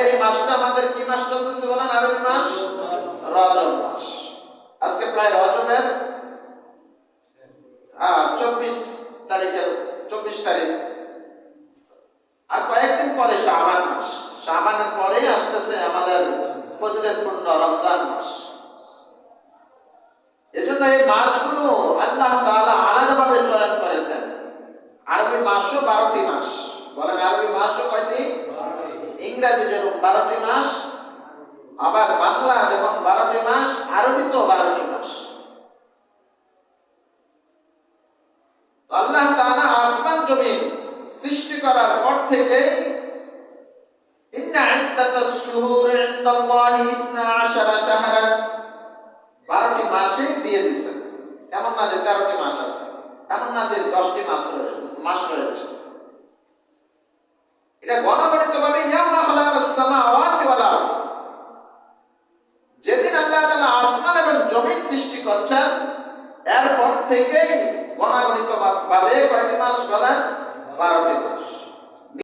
তাহলে এই মাসটা আমাদের কি মাস চলতেছে বলেন? আরবি মাস? রজব মাস। আজকে প্রায় রজবের চব্বিশ তারিখের, চব্বিশ তারিখ। আর কয়েকদিন পরে শাবান মাস। শাবানের পরেই আসতেছে আমাদের ফজলের পূর্ণ রমজান মাস। এজন্য এই মাসগুলো আল্লাহ তাআলা আলাদাভাবে চয়ন করেছেন। আরবি মাসও বারোটি মাস বলেন আরবি মাসও কয়টি ইংরাজি যেরকম বারোটি মাস, আবার বাংলা যেমন বারোটি মাস, আরবিতেও বারোটি মাস। আল্লাহ তাআলা আসমান জমিন সৃষ্টি করার পর থেকে বারোটি মাসে দিয়ে দিয়েছেন। এমন না যে তেরোটি মাস আছে, এমন না যে দশটি মাস রয়েছে মাস রয়েছে। এটা গণগণিত ভাবে ইয়ামা খালাকাস সামাওয়াতি ওয়াল আরদ যেদিন আল্লাহ তাআলা আসমান এবং জমিন সৃষ্টি করছেন এরপর থেকেই গণাগণিত ভাবে কয়টি মাস বলেন? বারোটি মাস।